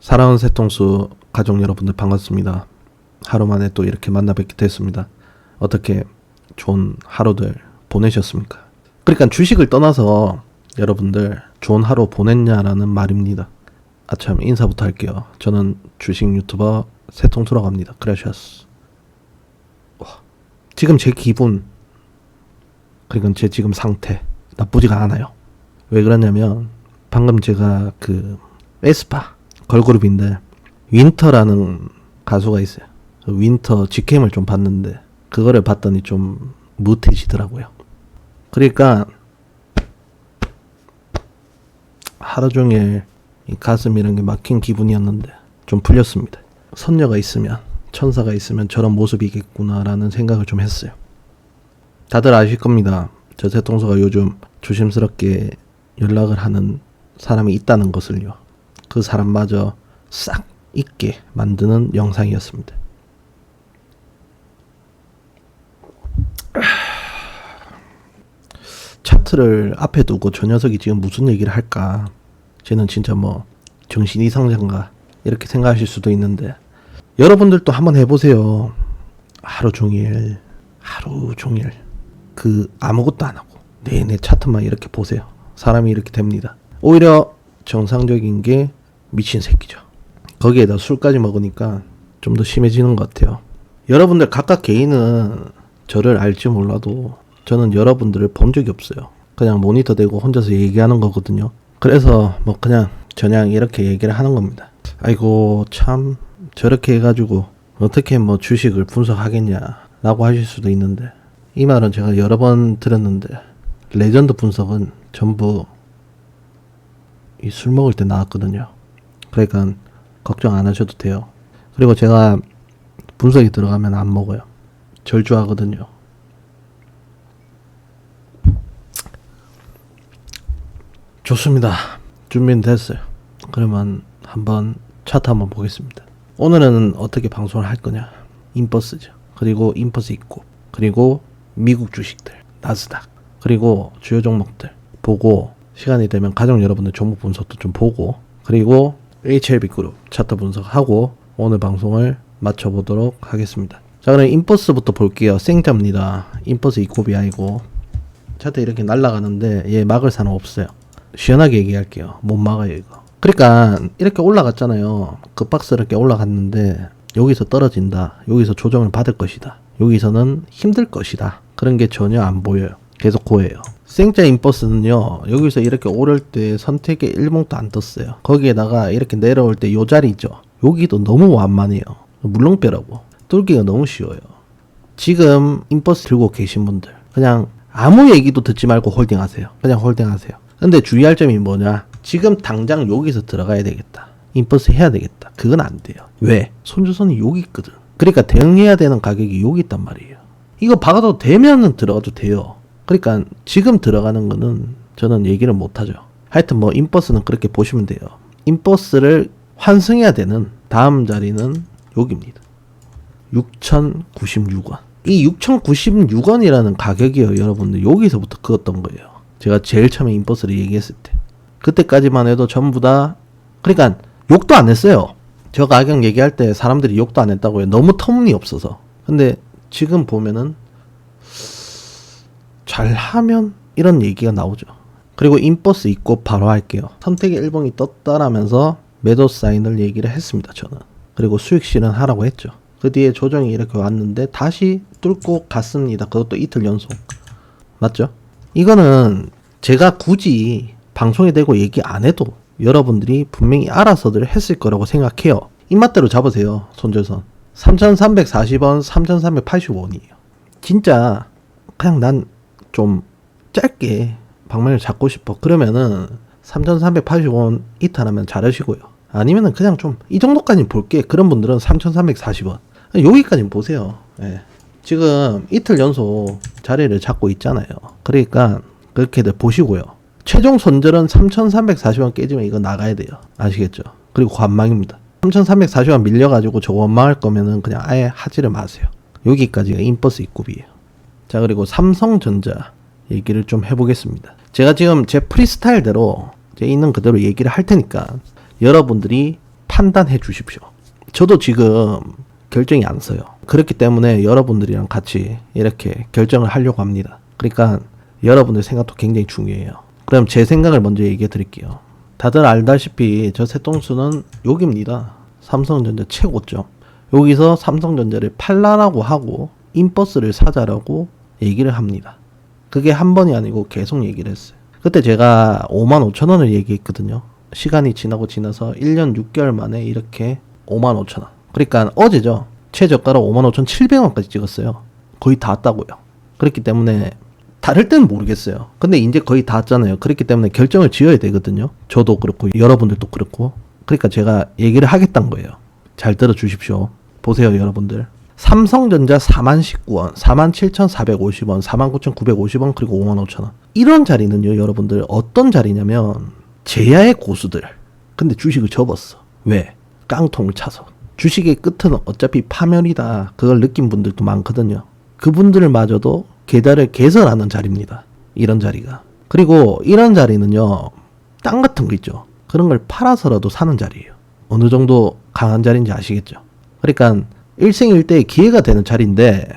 사랑하는 새통수 가족 여러분들 반갑습니다. 하루 만에 또 이렇게 만나 뵙게 됐습니다. 어떻게 좋은 하루들 보내셨습니까? 그러니까 주식을 떠나서 여러분들 좋은 하루 보냈냐라는 말입니다. 아참 인사부터 할게요. 저는 주식 유튜버 새통수라고 합니다. 와, 지금 제 기분 그러니까 제 지금 상태 나쁘지가 않아요. 왜 그러냐면 방금 제가 그 에스파 걸그룹인데 윈터라는 가수가 있어요. 그 윈터 직캠을 좀 봤는데 그거를 봤더니 좀 무태지더라고요. 그러니까 하루 종일 이 가슴 이런 게 막힌 기분이었는데 좀 풀렸습니다. 선녀가 있으면 천사가 있으면 저런 모습이겠구나라는 생각을 좀 했어요. 다들 아실 겁니다. 저 새통수가 요즘 조심스럽게 연락을 하는 사람이 있다는 것을요. 그 사람마저 싹 잊게 만드는 영상이었습니다. 차트를 앞에 두고 저 녀석이 지금 무슨 얘기를 할까? 쟤는 진짜 뭐 정신 이상자인가? 이렇게 생각하실 수도 있는데 여러분들도 한번 해보세요. 하루 종일 하루 종일 그 아무것도 안 하고 내내 차트만 이렇게 보세요. 사람이 이렇게 됩니다. 오히려 정상적인 게 미친 새끼죠. 거기에다 술까지 먹으니까 좀 더 심해지는 것 같아요. 여러분들 각각 개인은 저를 알지 몰라도 저는 여러분들을 본 적이 없어요. 그냥 모니터 대고 혼자서 얘기하는 거거든요. 그래서 뭐 그냥 저냥 이렇게 얘기를 하는 겁니다. 아이고 참 저렇게 해가지고 어떻게 뭐 주식을 분석하겠냐라고 하실 수도 있는데 이 말은 제가 여러 번 들었는데 레전드 분석은 전부 이 술 먹을 때 나왔거든요. 그러니까 걱정 안 하셔도 돼요. 그리고 제가 분석이 들어가면 안 먹어요. 절주하거든요. 좋습니다. 준비는 됐어요. 그러면 한번 차트 한번 보겠습니다. 오늘은 어떻게 방송을 할 거냐? 인버스죠. 그리고 인버스 입고 그리고 미국 주식들 나스닥 그리고 주요 종목들 보고 시간이 되면 가족 여러분들 종목 분석도 좀 보고 그리고 HLB 그룹 차트 분석하고 오늘 방송을 마쳐보도록 하겠습니다. 자 그럼 인버스부터 볼게요. 생자입니다. 인버스 이코비 아니고 차트 이렇게 날아가는데 얘 막을 사람 없어요. 시원하게 얘기할게요. 못 막아요 이거. 그러니까 이렇게 올라갔잖아요. 급박스럽게 올라갔는데 여기서 떨어진다. 여기서 조정을 받을 것이다. 여기서는 힘들 것이다. 그런 게 전혀 안 보여요. 계속 고해요. 생자 인버스는요. 여기서 이렇게 오를 때 선택의 일봉도 안 떴어요. 거기에다가 이렇게 내려올 때 요 자리 있죠. 여기도 너무 완만해요. 물렁뼈라고. 뚫기가 너무 쉬워요. 지금 인버스 들고 계신 분들 그냥 아무 얘기도 듣지 말고 홀딩 하세요. 그냥 홀딩 하세요. 근데 주의할 점이 뭐냐? 지금 당장 여기서 들어가야 되겠다. 인버스 해야 되겠다. 그건 안 돼요. 왜? 손주선이 여기 있거든. 그러니까 대응해야 되는 가격이 여기 있단 말이에요. 이거 박아도 되면은 들어가도 돼요. 그러니까 지금 들어가는 거는 저는 얘기를 못 하죠. 하여튼 뭐 인버스는 그렇게 보시면 돼요. 인버스를 환승해야 되는 다음 자리는 여기입니다. 6,096원. 이 6,096원이라는 가격이요, 여러분들. 여기서부터 그었던 거예요. 제가 제일 처음에 인버스를 얘기했을 때. 그때까지만 해도 전부 다, 그러니까 욕도 안 했어요. 저 가격 얘기할 때 사람들이 욕도 안 했다고요. 너무 터무니없어서. 근데 지금 보면은 잘하면 이런 얘기가 나오죠. 그리고 인버스 있고 바로 할게요. 선택의 일봉이 떴다라면서 매도 사인을 얘기를 했습니다. 저는. 그리고 수익 실현하라고 했죠. 그 뒤에 조정이 이렇게 왔는데 다시 뚫고 갔습니다. 그것도 이틀 연속. 맞죠? 이거는 제가 굳이 방송에 대고 얘기 안 해도 여러분들이 분명히 알아서들 했을 거라고 생각해요. 입맛대로 잡으세요. 손절선. 3,340원, 3,380원이에요. 진짜 그냥 난 좀 짧게 방망이를 잡고 싶어. 그러면은 3,380원 이탈하면 잘하시고요. 아니면은 그냥 좀 이 정도까지 볼게. 그런 분들은 3,340원. 여기까지 보세요. 예. 지금 이틀 연속 자리를 잡고 있잖아요. 그러니까 그렇게들 보시고요. 최종 손절은 3,340원 깨지면 이거 나가야 돼요. 아시겠죠? 그리고 관망입니다. 3,340원 밀려가지고 저 원망할 거면은 그냥 아예 하지를 마세요. 여기까지가 인버스 입구비예요. 자 그리고 삼성전자 얘기를 좀 해보겠습니다. 제가 지금 제 프리스타일대로 제 있는 그대로 얘기를 할 테니까 여러분들이 판단해 주십시오. 저도 지금 결정이 안 서요. 그렇기 때문에 여러분들이랑 같이 이렇게 결정을 하려고 합니다. 그러니까 여러분들 생각도 굉장히 중요해요. 그럼 제 생각을 먼저 얘기해 드릴게요. 다들 알다시피 저 새똥수는 여기입니다. 삼성전자 최고점. 여기서 삼성전자를 팔라라고 하고 인버스를 사자라고 얘기를 합니다. 그게 한 번이 아니고 계속 얘기를 했어요. 그때 제가 5만 5천 원을 얘기했거든요. 시간이 지나고 지나서 1년 6개월 만에 이렇게 5만 5천 원. 그러니까 어제죠. 최저가로 5만 5천 7백원까지 찍었어요. 거의 다 왔다고요. 그렇기 때문에 다를 때는 모르겠어요. 근데 이제 거의 다 왔잖아요. 그렇기 때문에 결정을 지어야 되거든요. 저도 그렇고 여러분들도 그렇고. 그러니까 제가 얘기를 하겠다는 거예요. 잘 들어주십시오. 보세요, 여러분들. 삼성전자 4만 19원, 4만 7,450원, 4만 9,950원, 그리고 5만 5천 원. 이런 자리는요, 여러분들 어떤 자리냐면 제야의 고수들. 근데 주식을 접었어. 왜? 깡통을 차서. 주식의 끝은 어차피 파멸이다. 그걸 느낀 분들도 많거든요. 그분들을 마저도 계좌를 개설하는 자리입니다. 이런 자리가. 그리고 이런 자리는요, 땅 같은 거 있죠. 그런 걸 팔아서라도 사는 자리예요. 어느 정도 강한 자리인지 아시겠죠? 그러니까 일생일대의 기회가 되는 자리인데,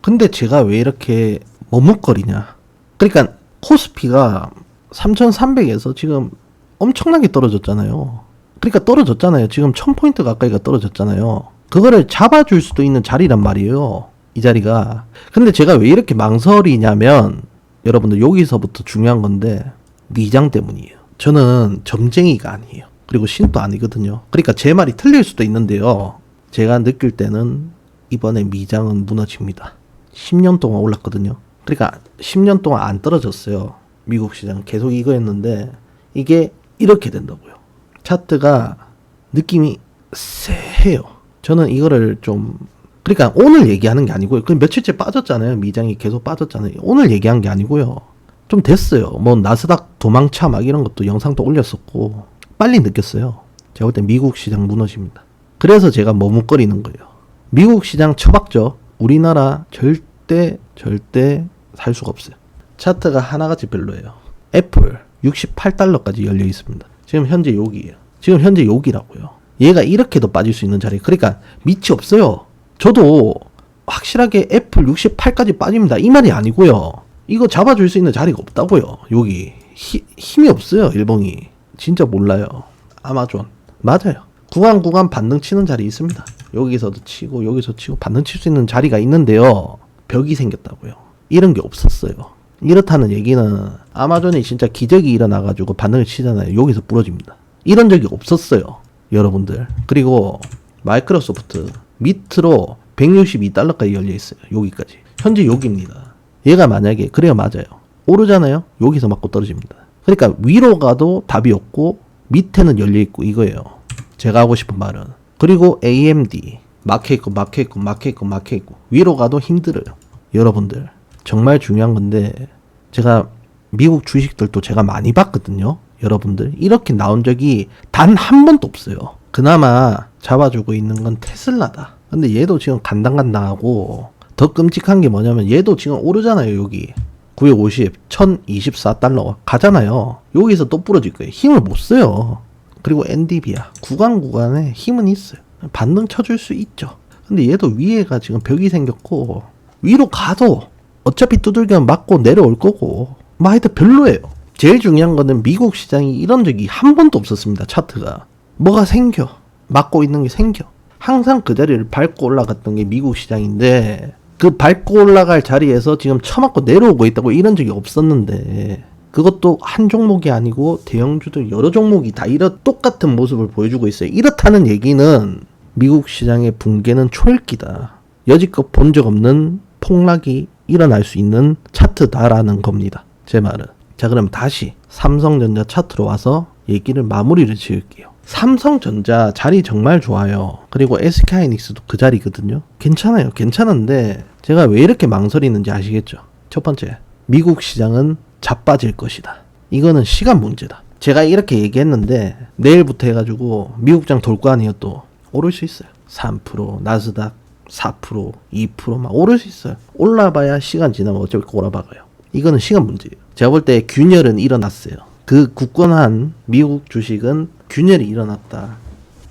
근데 제가 왜 이렇게 머뭇거리냐? 그러니까 코스피가 3,300에서 지금 엄청나게 떨어졌잖아요. 그러니까 떨어졌잖아요. 지금 1000포인트 가까이가 떨어졌잖아요. 그거를 잡아줄 수도 있는 자리란 말이에요. 이 자리가. 근데 제가 왜 이렇게 망설이냐면, 여러분들 여기서부터 중요한 건데, 미장 때문이에요. 저는 점쟁이가 아니에요. 그리고 신도 아니거든요. 그러니까 제 말이 틀릴 수도 있는데요. 제가 느낄 때는 이번에 미장은 무너집니다. 10년 동안 올랐거든요. 그러니까 10년 동안 안 떨어졌어요. 미국 시장 계속 이거였는데 이게 이렇게 된다고요. 차트가 느낌이 쎄해요. 저는 이거를 좀 그러니까 오늘 얘기하는 게 아니고요. 그 며칠째 빠졌잖아요. 미장이 계속 빠졌잖아요. 오늘 얘기한 게 아니고요. 좀 됐어요. 뭐 나스닥 도망차 막 이런 것도 영상도 올렸었고 빨리 느꼈어요. 제가 볼 때 미국 시장 무너집니다. 그래서 제가 머뭇거리는 거예요. 미국 시장 처박죠. 우리나라 절대 절대 살 수가 없어요. 차트가 하나같이 별로예요. 애플 68달러까지 열려 있습니다. 지금 현재 여기에요. 지금 현재 여기라고요. 얘가 이렇게도 빠질 수 있는 자리. 그러니까 밑이 없어요. 저도 확실하게 애플 68까지 빠집니다. 이 말이 아니고요. 이거 잡아줄 수 있는 자리가 없다고요. 여기 히, 힘이 없어요. 일봉이 진짜 몰라요. 아마존 맞아요. 구간 구간 반등 치는 자리 있습니다. 여기서도 치고 여기서 치고 반등 칠 수 있는 자리가 있는데요. 벽이 생겼다고요. 이런 게 없었어요. 이렇다는 얘기는 아마존이 진짜 기적이 일어나가지고 반등을 치잖아요. 여기서 부러집니다. 이런 적이 없었어요. 여러분들. 그리고 마이크로소프트 밑으로 162달러까지 열려 있어요. 여기까지. 현재 여기입니다. 얘가 만약에 그래야 맞아요. 오르잖아요. 여기서 맞고 떨어집니다. 그러니까 위로 가도 답이 없고 밑에는 열려 있고 이거예요. 제가 하고 싶은 말은. 그리고 AMD 막혀 있고 막혀 있고 막혀 있고 막혀 있고 위로 가도 힘들어요. 여러분들 정말 중요한 건데 제가 미국 주식들도 제가 많이 봤거든요. 여러분들 이렇게 나온 적이 단 한 번도 없어요. 그나마 잡아주고 있는 건 테슬라다. 근데 얘도 지금 간당간당하고 더 끔찍한 게 뭐냐면 얘도 지금 오르잖아요 여기 950, 1024달러 가잖아요. 여기서 또 부러질 거예요. 힘을 못 써요. 그리고 엔디비아 구간 구간에 힘은 있어요. 반등 쳐줄 수 있죠. 근데 얘도 위에가 지금 벽이 생겼고 위로 가도 어차피 두들겨 맞고 내려올 거고 뭐 하여튼 별로예요. 제일 중요한 거는 미국 시장이 이런 적이 한 번도 없었습니다. 차트가 뭐가 생겨 맞고 있는 게 생겨 항상 그 자리를 밟고 올라갔던 게 미국 시장인데 그 밟고 올라갈 자리에서 지금 처맞고 내려오고 있다고 이런 적이 없었는데 그것도 한 종목이 아니고 대형주들 여러 종목이 다 이런 똑같은 모습을 보여주고 있어요. 이렇다는 얘기는 미국 시장의 붕괴는 초읽기다. 여지껏 본 적 없는 폭락이 일어날 수 있는 차트다라는 겁니다. 제 말은. 자, 그럼 다시 삼성전자 차트로 와서 얘기를 마무리를 지을게요. 삼성전자 자리 정말 좋아요. 그리고 SK하이닉스도 그 자리거든요. 괜찮아요. 괜찮은데 제가 왜 이렇게 망설이는지 아시겠죠? 첫 번째, 미국 시장은 자빠질 것이다. 이거는 시간 문제다. 제가 이렇게 얘기했는데 내일부터 해가지고 미국장 돌 거 아니에요 또 오를 수 있어요. 3% 나스닥 4% 2%막 오를 수 있어요. 올라봐야 시간 지나면 어차피 올라박아요. 이거는 시간 문제예요. 제가 볼 때 균열은 일어났어요. 그 굳건한 미국 주식은 균열이 일어났다.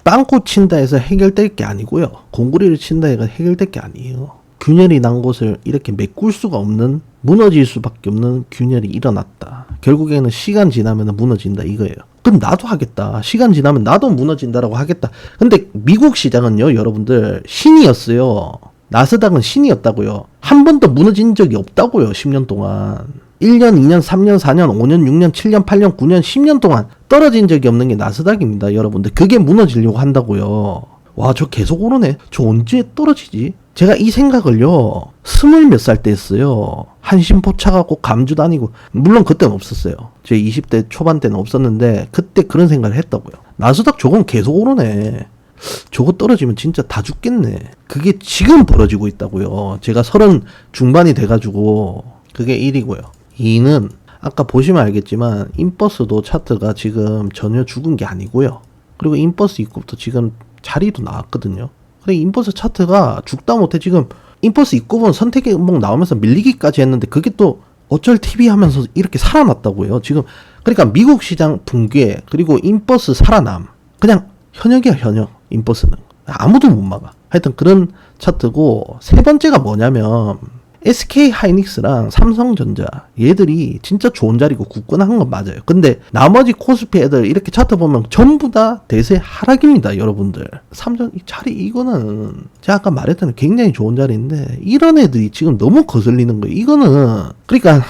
빵꾸 친다 해서 해결될 게 아니고요. 공구리를 친다 해서 해결될 게 아니에요. 균열이 난 곳을 이렇게 메꿀 수가 없는 무너질 수밖에 없는 균열이 일어났다. 결국에는 시간 지나면 무너진다 이거예요. 그럼 나도 하겠다. 시간 지나면 나도 무너진다라고 하겠다. 근데 미국 시장은요, 여러분들 신이었어요. 나스닥은 신이었다고요. 한 번도 무너진 적이 없다고요. 10년 동안. 1년, 2년, 3년, 4년, 5년, 6년, 7년, 8년, 9년, 10년 동안 떨어진 적이 없는 게 나스닥입니다, 여러분들. 그게 무너지려고 한다고요. 와, 저 계속 오르네. 저 언제 떨어지지? 제가 이 생각을요, 스물 몇 살 때 했어요. 한심포착하고 감주 다니고, 물론 그때는 없었어요. 제 20대 초반 때는 없었는데, 그때 그런 생각을 했다고요. 나스닥 저건 계속 오르네. 저거 떨어지면 진짜 다 죽겠네. 그게 지금 벌어지고 있다고요. 제가 서른 중반이 돼가지고, 그게 1이고요. 2는, 아까 보시면 알겠지만, 인버스도 차트가 지금 전혀 죽은 게 아니고요. 그리고 인버스 입구부터 지금 자리도 나왔거든요. 근데 인버스 차트가 죽다 못해 지금 인버스 입구분 선택의 음봉 나오면서 밀리기까지 했는데 그게 또 어쩔 TV 하면서 이렇게 살아났다고요. 지금 그러니까 미국 시장 붕괴 그리고 인버스 살아남 그냥 현역이야 현역 인버스는 아무도 못 막아. 하여튼 그런 차트고 세 번째가 뭐냐면 SK 하이닉스랑 삼성전자 얘들이 진짜 좋은 자리고 굳건한 건 맞아요. 근데 나머지 코스피 애들 이렇게 차트 보면 전부 다 대세 하락입니다, 여러분들. 삼성 이 자리 이거는 제가 아까 말했던 굉장히 좋은 자리인데 이런 애들이 지금 너무 거슬리는 거예요. 이거는 그러니까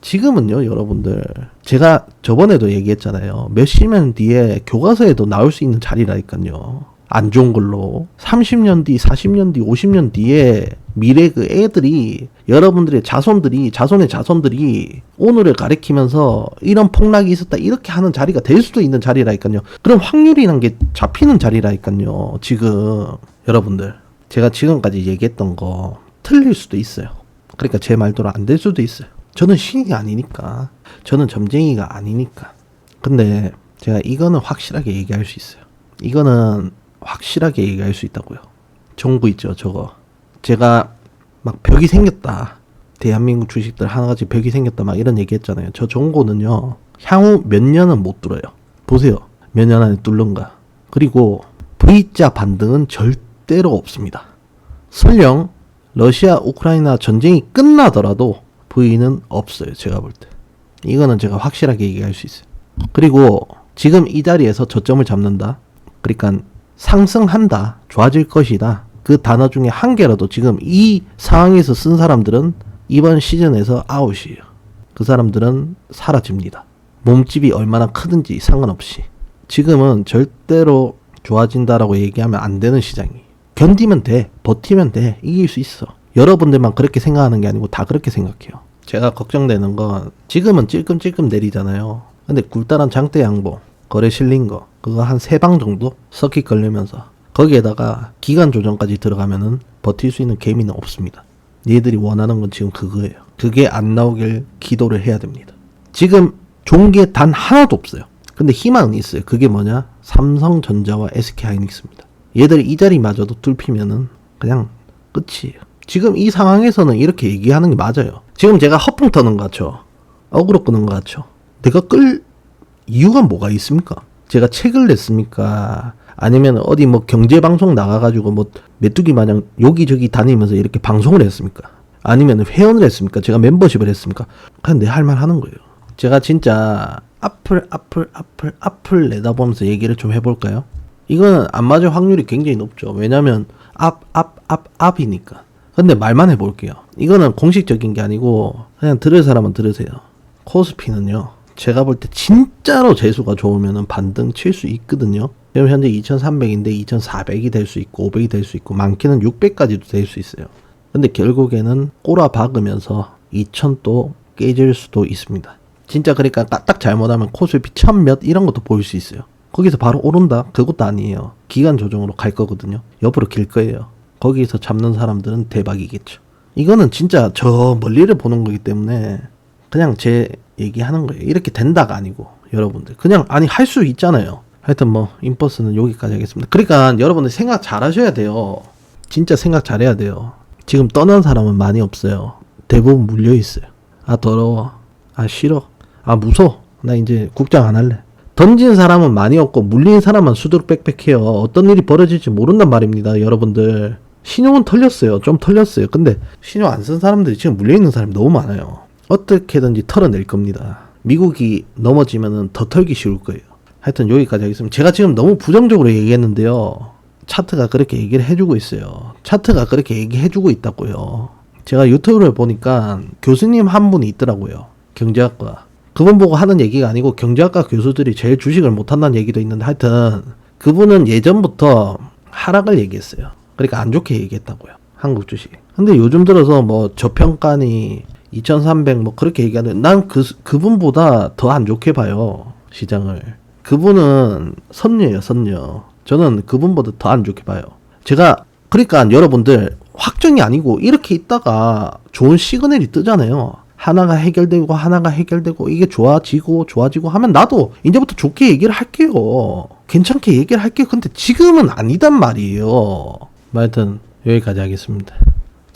지금은요, 여러분들. 제가 저번에도 얘기했잖아요. 몇십 년 뒤에 교과서에도 나올 수 있는 자리라니까요. 안 좋은 걸로. 30년 뒤, 40년 뒤, 50년 뒤에 미래 그 애들이, 여러분들의 자손들이, 자손의 자손들이 오늘을 가리키면서 이런 폭락이 있었다, 이렇게 하는 자리가 될 수도 있는 자리라니까요. 그런 확률이란 게 잡히는 자리라니까요. 지금. 여러분들. 제가 지금까지 얘기했던 거 틀릴 수도 있어요. 그러니까 제 말대로 안 될 수도 있어요. 저는 신이 아니니까. 저는 점쟁이가 아니니까. 근데 제가 이거는 확실하게 얘기할 수 있어요. 이거는 확실하게 얘기할 수 있다고요. 정부 있죠, 저거. 제가 막 벽이 생겼다. 대한민국 주식들 하나같이 벽이 생겼다. 막 이런 얘기 했잖아요. 저 정보는요, 향후 몇 년은 못 뚫어요. 보세요. 몇 년 안에 뚫는가. 그리고 V자 반등은 절대로 없습니다. 설령 러시아 우크라이나 전쟁이 끝나더라도 V는 없어요. 제가 볼 때. 이거는 제가 확실하게 얘기할 수 있어요. 그리고 지금 이 자리에서 저점을 잡는다. 그러니까 상승한다. 좋아질 것이다. 그 단어 중에 한 개라도 지금 이 상황에서 쓴 사람들은 이번 시즌에서 아웃이에요. 그 사람들은 사라집니다. 몸집이 얼마나 크든지 상관없이. 지금은 절대로 좋아진다라고 얘기하면 안 되는 시장이. 견디면 돼. 버티면 돼. 이길 수 있어. 여러분들만 그렇게 생각하는 게 아니고 다 그렇게 생각해요. 제가 걱정되는 건 지금은 찔끔찔끔 내리잖아요. 근데 굴다란 장대 양봉, 거래 실린 거, 그거 한 세 방 정도 서킷 걸리면서 거기에다가 기간 조정까지 들어가면은 버틸 수 있는 개미는 없습니다. 얘들이 원하는 건 지금 그거예요. 그게 안 나오길 기도를 해야 됩니다. 지금 좋은 게 단 하나도 없어요. 근데 희망은 있어요. 그게 뭐냐? 삼성전자와 SK하이닉스입니다. 얘들이 이 자리마저도 뚫히면은 그냥 끝이에요. 지금 이 상황에서는 이렇게 얘기하는 게 맞아요. 지금 제가 허풍 터는 것 같죠? 어그로 끄는 것 같죠? 내가 끌 이유가 뭐가 있습니까? 제가 책을 냈습니까? 아니면 어디 뭐 경제 방송 나가가지고 뭐 메뚜기 마냥 여기저기 다니면서 이렇게 방송을 했습니까? 아니면 회원을 했습니까? 제가 멤버십을 했습니까? 그냥 내 할 말 하는 거예요. 제가 진짜 앞을, 앞을, 앞을, 앞을 내다보면서 얘기를 좀 해볼까요? 이거는 안 맞을 확률이 굉장히 높죠. 왜냐면 앞, 앞, 앞, 앞이니까. 근데 말만 해볼게요. 이거는 공식적인 게 아니고 그냥 들을 사람은 들으세요. 코스피는요. 제가 볼 때 진짜로 재수가 좋으면 반등 칠 수 있거든요. 지금 현재 2300인데 2400이 될 수 있고 500이 될 수 있고 많게는 600까지도 될 수 있어요. 근데 결국에는 꼬라 박으면서 2000도 깨질 수도 있습니다. 진짜 그러니까 딱 잘못하면 코스피 1000몇 이런 것도 보일 수 있어요. 거기서 바로 오른다? 그것도 아니에요. 기간 조정으로 갈 거거든요. 옆으로 길 거예요. 거기서 잡는 사람들은 대박이겠죠. 이거는 진짜 저 멀리를 보는 거기 때문에 그냥 제 얘기하는 거예요. 이렇게 된다가 아니고 여러분들 그냥 아니 할 수 있잖아요. 하여튼 뭐 인버스는 여기까지 하겠습니다. 그러니까 여러분들 생각 잘 하셔야 돼요. 진짜 생각 잘 해야 돼요. 지금 떠난 사람은 많이 없어요. 대부분 물려 있어요. 아 더러워. 아 싫어. 아 무서워. 나 이제 국장 안 할래. 던진 사람은 많이 없고 물린 사람은 수두룩 빽빽해요. 어떤 일이 벌어질지 모른단 말입니다, 여러분들. 신용은 털렸어요. 좀 털렸어요. 근데 신용 안 쓴 사람들이 지금 물려 있는 사람이 너무 많아요. 어떻게든지 털어낼 겁니다. 미국이 넘어지면은 더 털기 쉬울 거예요. 하여튼 여기까지 하겠습니다. 제가 지금 너무 부정적으로 얘기했는데요. 차트가 그렇게 얘기를 해주고 있어요. 차트가 그렇게 얘기해주고 있다고요. 제가 유튜브를 보니까 교수님 한 분이 있더라고요. 경제학과. 그분 보고 하는 얘기가 아니고 경제학과 교수들이 제일 주식을 못한다는 얘기도 있는데 하여튼 그분은 예전부터 하락을 얘기했어요. 그러니까 안 좋게 얘기했다고요. 한국 주식. 근데 요즘 들어서 뭐 저평가니 2300 뭐 그렇게 얘기하는 난 그 그분보다 더 안 좋게 봐요. 시장을. 그분은 선녀예요, 선녀. 저는 그분보다 더 안 좋게 봐요. 제가 그러니까 여러분들 확정이 아니고 이렇게 있다가 좋은 시그널이 뜨잖아요. 하나가 해결되고 하나가 해결되고 이게 좋아지고 좋아지고 하면 나도 이제부터 좋게 얘기를 할게요. 괜찮게 얘기를 할게요. 근데 지금은 아니단 말이에요. 뭐 하여튼 여기까지 하겠습니다.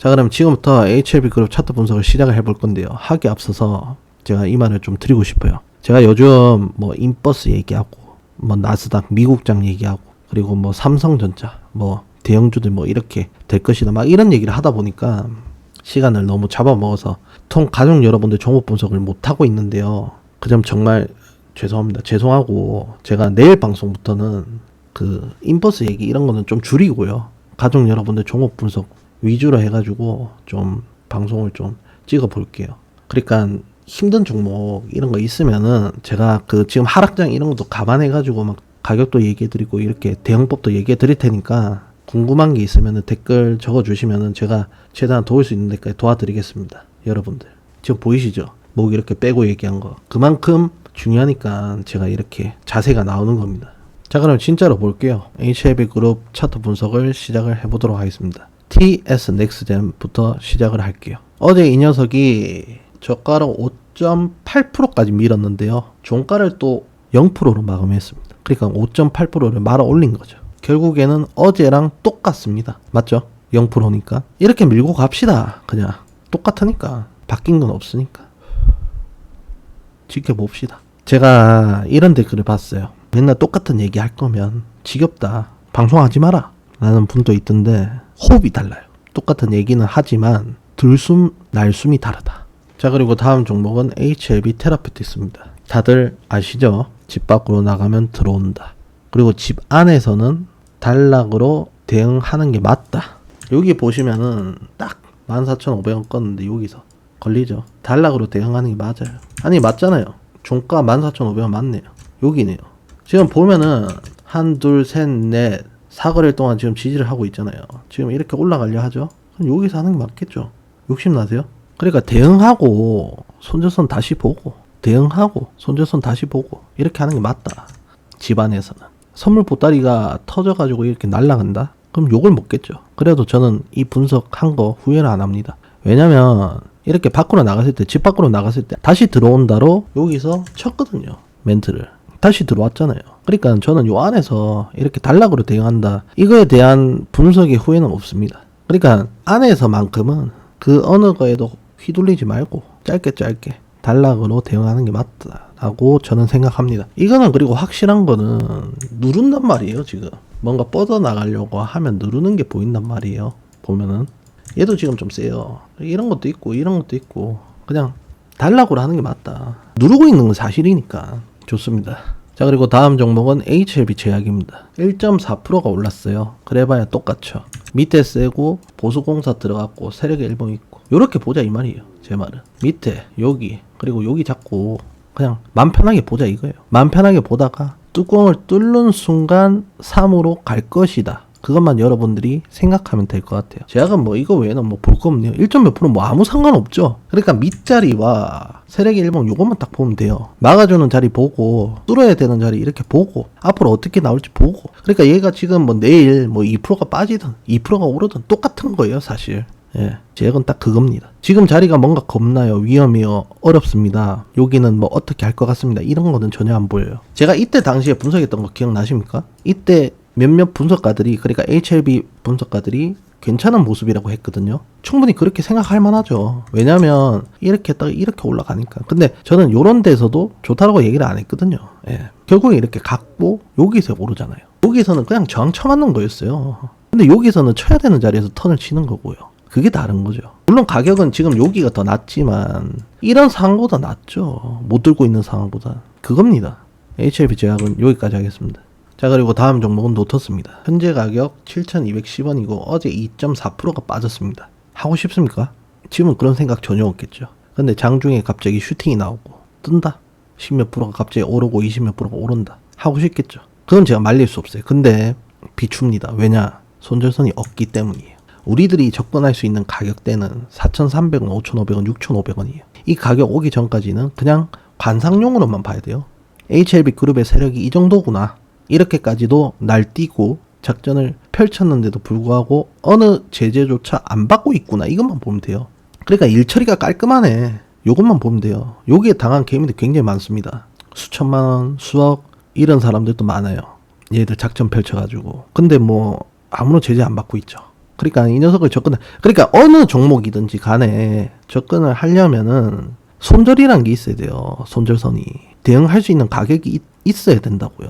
자 그럼 지금부터 HLB 그룹 차트 분석을 시작을 해볼 건데요. 하기 앞서서 제가 이 말을 좀 드리고 싶어요. 제가 요즘 뭐 인버스 얘기하고 뭐 나스닥 미국장 얘기하고 그리고 뭐 삼성전자 뭐 대형주들 뭐 이렇게 될 것이다 막 이런 얘기를 하다 보니까 시간을 너무 잡아먹어서 통 가족 여러분들 종목 분석을 못 하고 있는데요. 그 점 정말 죄송합니다. 죄송하고 제가 내일 방송부터는 그 인버스 얘기 이런 거는 좀 줄이고요. 가족 여러분들 종목 분석 위주로 해가지고 좀 방송을 좀 찍어 볼게요. 그러니까 힘든 종목 이런 거 있으면은 제가 그 지금 하락장 이런 것도 감안해가지고 막 가격도 얘기해 드리고 이렇게 대응법도 얘기해 드릴 테니까 궁금한 게 있으면은 댓글 적어 주시면은 제가 최대한 도울 수 있는 데까지 도와드리겠습니다. 여러분들 지금 보이시죠? 목 이렇게 빼고 얘기한 거 그만큼 중요하니까 제가 이렇게 자세가 나오는 겁니다. 자 그럼 진짜로 볼게요. HLB 그룹 차트 분석을 시작을 해보도록 하겠습니다. TS 넥스젠부터 시작을 할게요. 어제 이 녀석이 저가를 5.8%까지 밀었는데요. 종가를 또 0%로 마감했습니다. 그러니까 5.8%를 말아 올린 거죠. 결국에는 어제랑 똑같습니다. 맞죠? 0%니까. 이렇게 밀고 갑시다. 그냥. 똑같으니까. 바뀐 건 없으니까. 지켜봅시다. 제가 이런 댓글을 봤어요. 맨날 똑같은 얘기 할 거면 지겹다. 방송하지 마라. 라는 분도 있던데 호흡이 달라요. 똑같은 얘기는 하지만 들숨 날숨이 다르다. 자 그리고 다음 종목은 HLB 테라피티스입니다. 다들 아시죠? 집 밖으로 나가면 들어온다. 그리고 집 안에서는 단락으로 대응하는 게 맞다. 여기 보시면은 딱 14,500원 껐는데 여기서 걸리죠. 단락으로 대응하는 게 맞아요. 아니 맞잖아요. 종가 14,500원 맞네요. 여기네요. 지금 보면은 한, 둘, 셋, 넷 사거리일 동안 지금 지지를 하고 있잖아요. 지금 이렇게 올라가려 하죠. 그럼 여기서 하는 게 맞겠죠. 욕심 나세요? 그러니까 대응하고 손절선 다시 보고 대응하고 손절선 다시 보고 이렇게 하는 게 맞다. 집안에서는 선물 보따리가 터져가지고 이렇게 날라간다. 그럼 욕을 먹겠죠. 그래도 저는 이 분석한 거 후회를 안 합니다. 왜냐면 이렇게 밖으로 나갔을 때, 집 밖으로 나갔을 때 다시 들어온다로 여기서 쳤거든요. 멘트를. 다시 들어왔잖아요. 그러니까 저는 요 안에서 이렇게 단락으로 대응한다. 이거에 대한 분석의 후회는 없습니다. 그러니까 안에서만큼은 그 어느 거에도 휘둘리지 말고 짧게 짧게 단락으로 대응하는 게 맞다라고 저는 생각합니다. 이거는 그리고 확실한 거는 누른단 말이에요, 지금. 뭔가 뻗어나가려고 하면 누르는 게 보인단 말이에요. 보면은. 얘도 지금 좀 세요. 이런 것도 있고, 이런 것도 있고. 그냥 단락으로 하는 게 맞다. 누르고 있는 건 사실이니까. 좋습니다. 자, 그리고 다음 종목은 HLB 제약입니다. 1.4%가 올랐어요. 그래봐야 똑같죠. 밑에 세고, 보수공사 들어갔고, 세력의 일봉 있고. 요렇게 보자, 이 말이에요. 제 말은. 밑에, 여기, 그리고 여기 잡고, 그냥 맘 편하게 보자 이거예요. 맘 편하게 보다가 뚜껑을 뚫는 순간 3으로 갈 것이다. 그것만 여러분들이 생각하면 될 것 같아요. 제약은 뭐 이거 외에는 뭐 볼 거 없네요. 1점 몇 프로 뭐 아무 상관없죠. 그러니까 밑자리와 세력의 일봉 요것만 딱 보면 돼요. 막아주는 자리 보고 뚫어야 되는 자리 이렇게 보고 앞으로 어떻게 나올지 보고 그러니까 얘가 지금 뭐 내일 뭐 2%가 빠지든 2%가 오르든 똑같은 거예요 사실. 예, 제약은 딱 그겁니다. 지금 자리가 뭔가 겁나요, 위험해요, 어렵습니다. 여기는 뭐 어떻게 할 것 같습니다. 이런 거는 전혀 안 보여요. 제가 이때 당시에 분석했던 거 기억나십니까? 이때 몇몇 분석가들이 그러니까 HLB 분석가들이 괜찮은 모습이라고 했거든요. 충분히 그렇게 생각할 만하죠. 왜냐하면 이렇게 했다가 이렇게 올라가니까. 근데 저는 요런 데서도 좋다라고 얘기를 안 했거든요. 예. 결국에 이렇게 갔고 여기서 오르잖아요. 여기서는 그냥 저항 쳐맞는 거였어요. 근데 여기서는 쳐야 되는 자리에서 턴을 치는 거고요. 그게 다른 거죠. 물론 가격은 지금 여기가 더 낮지만 이런 상황보다 낫죠. 못 들고 있는 상황보다. 그겁니다. HLB 제약은 여기까지 하겠습니다. 자 그리고 다음 종목은 노터스입니다. 현재 가격 7,210원이고 어제 2.4%가 빠졌습니다. 하고 싶습니까? 지금은 그런 생각 전혀 없겠죠. 근데 장중에 갑자기 슈팅이 나오고 뜬다. 10몇 프로가 갑자기 오르고 20몇 프로가 오른다. 하고 싶겠죠. 그건 제가 말릴 수 없어요. 근데 비춥니다. 왜냐? 손절선이 없기 때문이에요. 우리들이 접근할 수 있는 가격대는 4,300원, 5,500원, 6,500원이에요. 이 가격 오기 전까지는 그냥 관상용으로만 봐야 돼요. HLB 그룹의 세력이 이 정도구나. 이렇게까지도 날뛰고 작전을 펼쳤는데도 불구하고 어느 제재조차 안 받고 있구나. 이것만 보면 돼요. 그러니까 일 처리가 깔끔하네. 요것만 보면 돼요. 여기에 당한 개미들 굉장히 많습니다. 수천만 원, 수억 이런 사람들도 많아요. 얘들 작전 펼쳐가지고. 근데 뭐 아무런 제재 안 받고 있죠. 그러니까 이 녀석을 접근, 그러니까 어느 종목이든지 간에 접근을 하려면은 손절이란 게 있어야 돼요. 손절선이. 대응할 수 있는 가격이 있, 있어야 된다고요.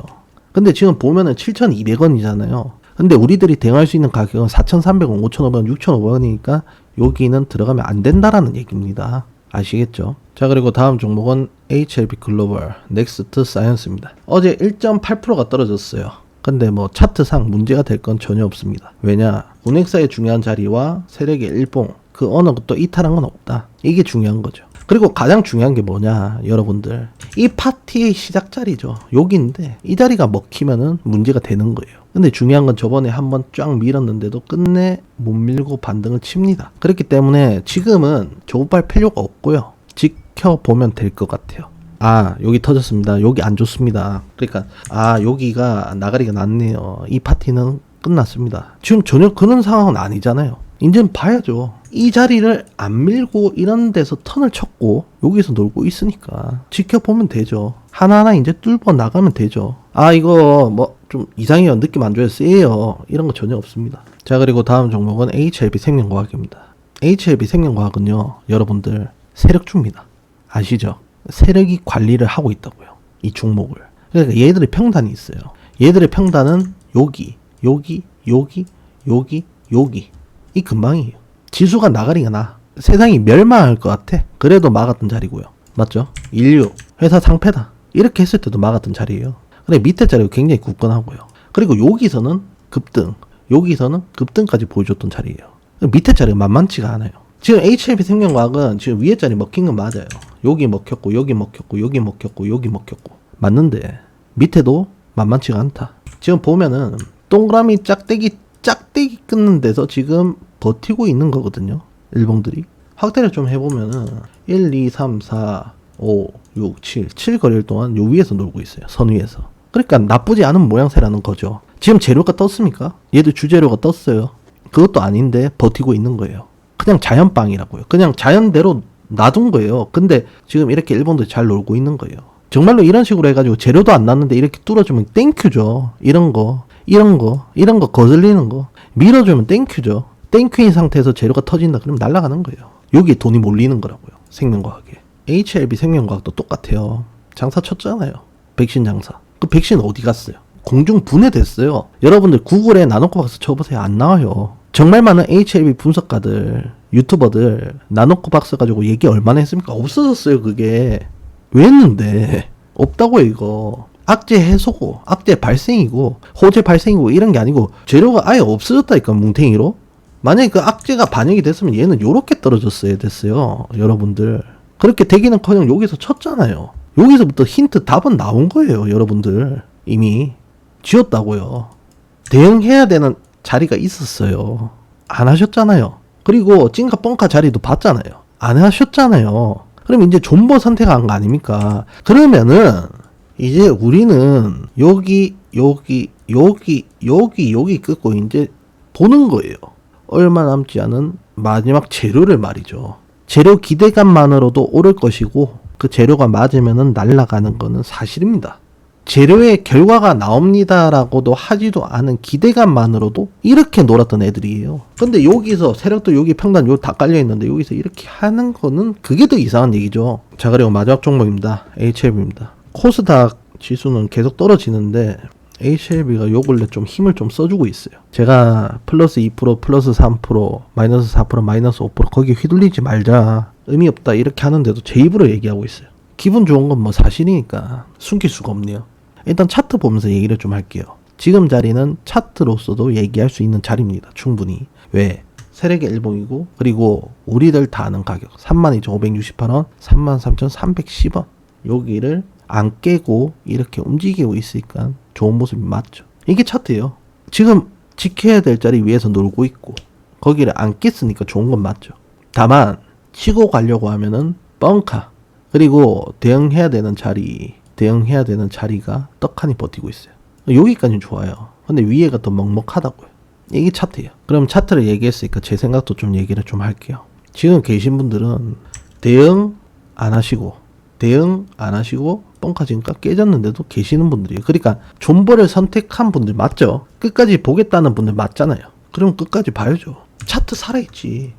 근데 지금 보면은 7,200원이잖아요. 근데 우리들이 대응할 수 있는 가격은 4,300원, 5,500원, 6,500원이니까 여기는 들어가면 안 된다라는 얘기입니다. 아시겠죠? 자, 그리고 다음 종목은 HLB 글로벌 넥스트 사이언스입니다. 어제 1.8%가 떨어졌어요. 근데 뭐 차트상 문제가 될 건 전혀 없습니다. 왜냐? 운행사의 중요한 자리와 세력의 일봉 그 어느 것도 이탈한 건 없다. 이게 중요한 거죠. 그리고 가장 중요한 게 뭐냐, 여러분들. 이 파티의 시작 자리죠. 여기인데, 이 자리가 먹히면은 문제가 되는 거예요. 근데 중요한 건 저번에 한번 쫙 밀었는데도 끝내 못 밀고 반등을 칩니다. 그렇기 때문에 지금은 조급할 필요가 없고요. 지켜보면 될 것 같아요. 아, 여기 터졌습니다. 여기 안 좋습니다. 그러니까, 아, 여기가 나가리가 났네요. 이 파티는 끝났습니다. 지금 전혀 그런 상황은 아니잖아요. 이제는 봐야죠. 이 자리를 안 밀고 이런 데서 턴을 쳤고 여기서 놀고 있으니까 지켜보면 되죠. 하나하나 이제 뚫고 나가면 되죠. 아 이거 뭐 좀 이상해요. 느낌 안 좋아요. 세요. 이런 거 전혀 없습니다. 자 그리고 다음 종목은 HLB 생명과학입니다. HLB 생명과학은요. 여러분들 세력주입니다. 아시죠? 세력이 관리를 하고 있다고요. 이 종목을. 그러니까 얘들의 평단이 있어요. 얘들의 평단은 여기, 여기, 여기, 여기, 여기. 이 근방이에요. 지수가 나가리가 나. 세상이 멸망할 것 같아. 그래도 막았던 자리고요. 맞죠? 인류, 회사 상패다. 이렇게 했을 때도 막았던 자리예요. 근데 밑에 자리가 굉장히 굳건하고요. 그리고 여기서는 급등, 여기서는 급등까지 보여줬던 자리예요. 밑에 자리가 만만치가 않아요. 지금 HLB 생명과학은 지금 위에 자리 먹힌 건 맞아요. 여기 먹혔고, 여기 먹혔고, 여기 먹혔고, 여기 먹혔고. 맞는데, 밑에도 만만치가 않다. 지금 보면은, 동그라미 짝대기, 짝대기 끊는 데서 지금 버티고 있는 거거든요. 일봉들이. 확대를 좀 해보면은, 1, 2, 3, 4, 5, 6, 7, 7 거리일 동안 요 위에서 놀고 있어요. 선 위에서. 그러니까 나쁘지 않은 모양새라는 거죠. 지금 재료가 떴습니까? 얘도 주재료가 떴어요. 그것도 아닌데 버티고 있는 거예요. 그냥 자연빵이라고요. 그냥 자연대로 놔둔 거예요. 근데 지금 이렇게 일본도 잘 놀고 있는 거예요. 정말로 이런 식으로 해가지고 재료도 안 났는데 이렇게 뚫어주면 땡큐죠. 이런 거, 이런 거, 이런 거 거슬리는 거. 밀어주면 땡큐죠. 땡큐인 상태에서 재료가 터진다 그러면 날아가는 거예요. 여기에 돈이 몰리는 거라고요. 생명과학에. HLB 생명과학도 똑같아요. 장사 쳤잖아요. 백신 장사. 그 백신 어디 갔어요? 공중 분해됐어요. 여러분들 구글에 나노코 박스 쳐보세요. 안 나와요. 정말 많은 HLB 분석가들, 유튜버들 나노코 박스 가지고 얘기 얼마나 했습니까? 없어졌어요. 그게 왜 했는데 없다고요 이거. 악재 해소고 악재 발생이고 호재 발생이고 이런 게 아니고 재료가 아예 없어졌다니까 뭉탱이로. 만약에 그 악재가 반영이 됐으면 얘는 요렇게 떨어졌어야 됐어요. 여러분들. 그렇게 되기는커녕 여기서 쳤잖아요. 여기서부터 힌트 답은 나온 거예요, 여러분들. 이미 지었다고요. 대응해야 되는 자리가 있었어요. 안 하셨잖아요. 그리고 찐카 뻥카 자리도 봤잖아요. 안 하셨잖아요. 그럼 이제 존버 선택한 거 아닙니까? 그러면은 이제 우리는 여기 여기 여기 여기 여기 끊고 이제 보는 거예요. 얼마 남지 않은 마지막 재료를 말이죠. 재료 기대감만으로도 오를 것이고 그 재료가 맞으면은 날아가는 거는 사실입니다. 재료의 결과가 나옵니다라고도 하지도 않은 기대감만으로도 이렇게 놀았던 애들이에요. 근데 여기서 세력도 여기 평단 요다 깔려 있는데 여기서 이렇게 하는 거는 그게 더 이상한 얘기죠. 자 그리고 마지막 종목입니다. HLB입니다. 코스닥 지수는 계속 떨어지는데 HLB가 요 근래 좀 힘을 좀 써주고 있어요. 제가 플러스 2% 플러스 3% 마이너스 4% 마이너스 5% 거기 휘둘리지 말자 의미 없다 이렇게 하는데도 제 입으로 얘기하고 있어요. 기분 좋은 건 뭐 사실이니까 숨길 수가 없네요. 일단 차트 보면서 얘기를 좀 할게요. 지금 자리는 차트로서도 얘기할 수 있는 자리입니다. 충분히. 왜? 세력의 일봉이고 그리고 우리들 다 아는 가격 32,568원, 33,310원 여기를 안 깨고 이렇게 움직이고 있으니까 좋은 모습이 맞죠. 이게 차트예요. 지금 지켜야 될 자리 위에서 놀고 있고 거기를 안 깼으니까 좋은 건 맞죠. 다만 치고 가려고 하면은 뻥카 그리고 대응해야 되는 자리 대응해야 되는 자리가 떡하니 버티고 있어요. 여기까지는 좋아요. 근데 위에가 더 먹먹하다고요. 이게 차트예요. 그럼 차트를 얘기했으니까 제 생각도 좀 얘기를 좀 할게요. 지금 계신 분들은 대응 안 하시고 대응 안 하시고 뻥카 지금까 깨졌는데도 계시는 분들이에요. 그러니까 존버를 선택한 분들 맞죠? 끝까지 보겠다는 분들 맞잖아요. 그럼 끝까지 봐야죠. 차트 살아있지.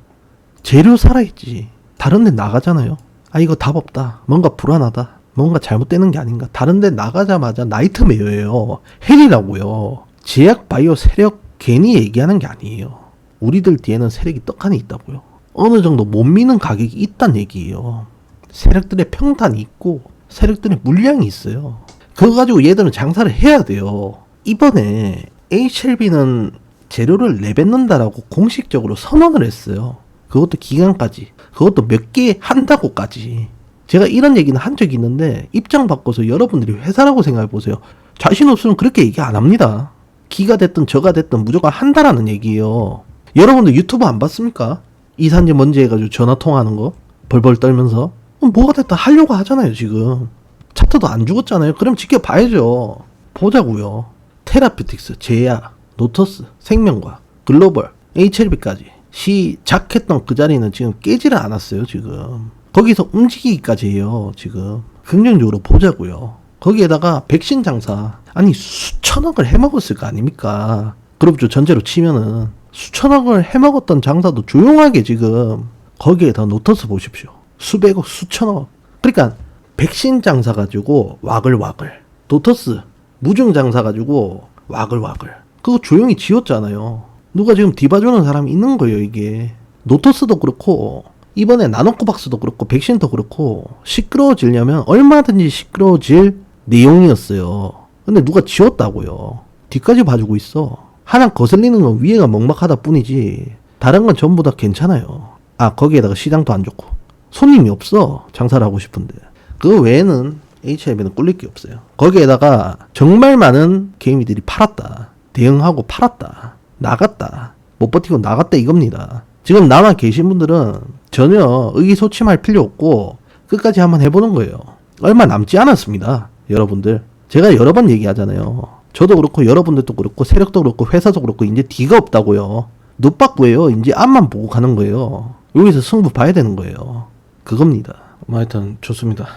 재료 살아있지. 다른 데 나가잖아요. 아, 이거 답 없다. 뭔가 불안하다. 뭔가 잘못되는 게 아닌가. 다른 데 나가자마자 나이트메어예요. 헬이라고요. 제약 바이오 세력 괜히 얘기하는 게 아니에요. 우리들 뒤에는 세력이 떡하니 있다고요. 어느 정도 못 미는 가격이 있단 얘기예요. 세력들의 평단이 있고 세력들의 물량이 있어요. 그거 가지고 얘들은 장사를 해야 돼요. 이번에 HLB는 재료를 내뱉는다라고 공식적으로 선언을 했어요. 그것도 기간까지. 그것도 몇 개 한다고까지. 제가 이런 얘기는 한 적이 있는데 입장 바꿔서 여러분들이 회사라고 생각해 보세요. 자신 없으면 그렇게 얘기 안 합니다. 기가 됐든 저가 됐든 무조건 한다라는 얘기예요. 여러분들 유튜브 안 봤습니까? 이산지 뭔지 해가지고 전화 통화하는 거 벌벌 떨면서 뭐가 됐든 하려고 하잖아요 지금 차트도 안 죽었잖아요. 그럼 지켜봐야죠. 보자고요. 테라피틱스, 제야, 노터스, 생명과 글로벌, HLB까지 시작했던 그 자리는 지금 깨지를 않았어요 지금. 거기서 움직이기까지 해요 지금. 긍정적으로 보자고요. 거기에다가 백신 장사 아니 수천억을 해먹었을 거 아닙니까? 그룹주 전제로 치면은 수천억을 해먹었던 장사도 조용하게 지금 거기에다 노터스 보십시오. 수백억 수천억. 그러니까 백신 장사 가지고 와글와글. 도터스 무중 장사 가지고 와글와글. 그거 조용히 지었잖아요. 누가 지금 뒤봐주는 사람이 있는 거예요 이게. 노터스도 그렇고 이번에 나노코박스도 그렇고 백신도 그렇고 시끄러워지려면 얼마든지 시끄러워질 내용이었어요. 근데 누가 지웠다고요. 뒤까지 봐주고 있어. 하나 거슬리는 건 위에가 먹먹하다 뿐이지 다른 건 전부 다 괜찮아요. 아 거기에다가 시장도 안 좋고 손님이 없어 장사를 하고 싶은데 그 외에는 HIV는 꿀릴 게 없어요. 거기에다가 정말 많은 개미들이 팔았다. 대응하고 팔았다. 나갔다. 못 버티고 나갔다 이겁니다. 지금 남아 계신 분들은 전혀 의기소침할 필요 없고 끝까지 한번 해보는 거예요. 얼마 남지 않았습니다. 여러분들. 제가 여러 번 얘기하잖아요. 저도 그렇고 여러분들도 그렇고 세력도 그렇고 회사도 그렇고 이제 뒤가 없다고요. 눕박구예요. 이제 앞만 보고 가는 거예요. 여기서 승부 봐야 되는 거예요. 그겁니다. 뭐 하여튼 좋습니다.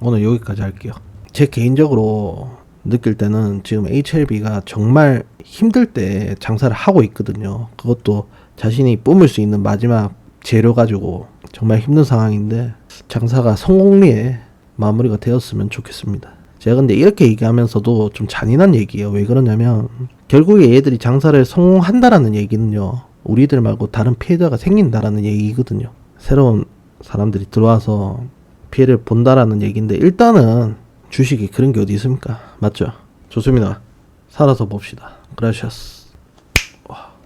오늘 여기까지 할게요. 제 개인적으로 느낄 때는 지금 HLB가 정말 힘들 때 장사를 하고 있거든요. 그것도 자신이 뿜을 수 있는 마지막 재료 가지고 정말 힘든 상황인데 장사가 성공리에 마무리가 되었으면 좋겠습니다. 제가 근데 이렇게 얘기하면서도 좀 잔인한 얘기예요. 왜 그러냐면 결국에 얘들이 장사를 성공한다라는 얘기는요. 우리들 말고 다른 피해자가 생긴다라는 얘기거든요. 새로운 사람들이 들어와서 피해를 본다라는 얘기인데 일단은 주식이 그런 게 어디 있습니까? 맞죠? 좋습니다. 살아서 봅시다. 그라시아스.